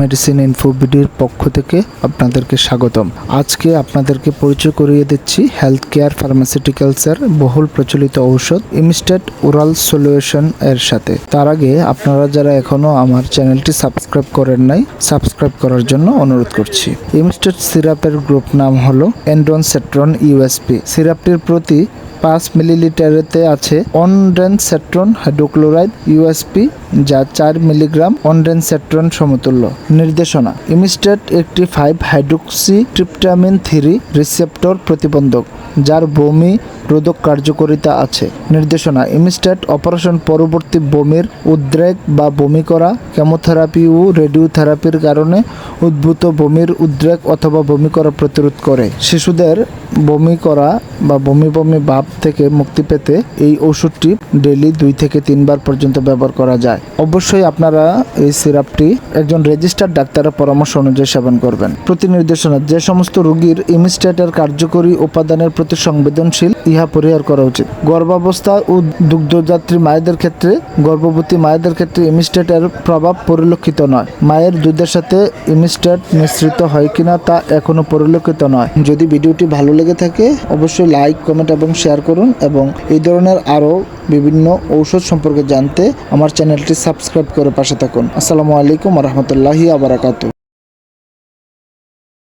Medicine ইনফোবিডির পক্ষ থেকে আপনাদেরকে স্বাগতম। আজকে আপনাদেরকে পরিচয় করিয়ে দিচ্ছি হেলথ কেয়ার ফার্মাসিউটিক্যালসের বহুল প্রচলিত ঔষধ ইমিস্টেট ওরাল সলিউশন এর সাথে। তার আগে আপনারা যারা এখনও আমার চ্যানেলটি সাবস্ক্রাইব করেন নাই, সাবস্ক্রাইব করার জন্য অনুরোধ করছি। ইমিস্টেট সিরাপের গ্রুপ নাম হলো এন্ড্রন সেট্রন ইউএসপি সিরাপটির প্রতি পাঁচ মিলিলিটারেতে আছে অনডেনসেট্রন হাইড্রোক্লোরাইড ইউএসপি যা চার মিলিগ্রাম অনডেনসেট্রন সমতুল্য। নির্দেশনা। ইমিস্টেট একটি five hydroxy tryptamine three receptor প্রতিবন্ধক যার বমি রোধক কার্যকারিতা আছে। নির্দেশনা ইমিস্টেট অপারেশন পরবর্তী বমির উদ্রেক বা বমি করা, কেমোথেরাপি ও রেডিওথেরাপির কারণে উদ্ভূত বমির উদ্রেক অথবা বমি করা প্রতিরোধ করে। শিশুদের বমি করা বা বমি বমি ভাব থেকে মুক্তি পেতে এই ওষুধটি ডেলি দুই থেকে তিনবার পর্যন্ত ব্যবহার করা যায়। অবশ্যই আপনারা এই সিরাপটি একজন রেজিস্টার্ড ডাক্তারের পরামর্শ অনুযায়ী সেবন করবেন। প্রতি নির্দেশনা যে সমস্ত রোগীর ইমিস্টেটের কার্যকরী উপাদানের প্রতি সংবেদনশীল ইহা পরিহার করা উচিত। গর্ভাবস্থা ও দুগ্ধযাত্রী মায়েদের ক্ষেত্রে, গর্ভবতী মায়েদের ক্ষেত্রে ইমিস্টেটের প্রভাব পরিলক্ষিত নয়। মায়ের দুধের সাথে ইমিস্টেট মিশ্রিত হয় কিনা তা এখনও পরিলক্ষিত নয়। যদি ভিডিওটি ভালো লেগে থাকে, অবশ্যই লাইক, কমেন্ট এবং শেয়ার করুন এবং এই ধরনের আরও বিভিন্ন ঔষধ সম্পর্কে জানতে আমার চ্যানেলটি সাবস্ক্রাইব করে পাশে থাকুন। আসসালামু আলাইকুম রহমতুল্লাহি আবরাকাতু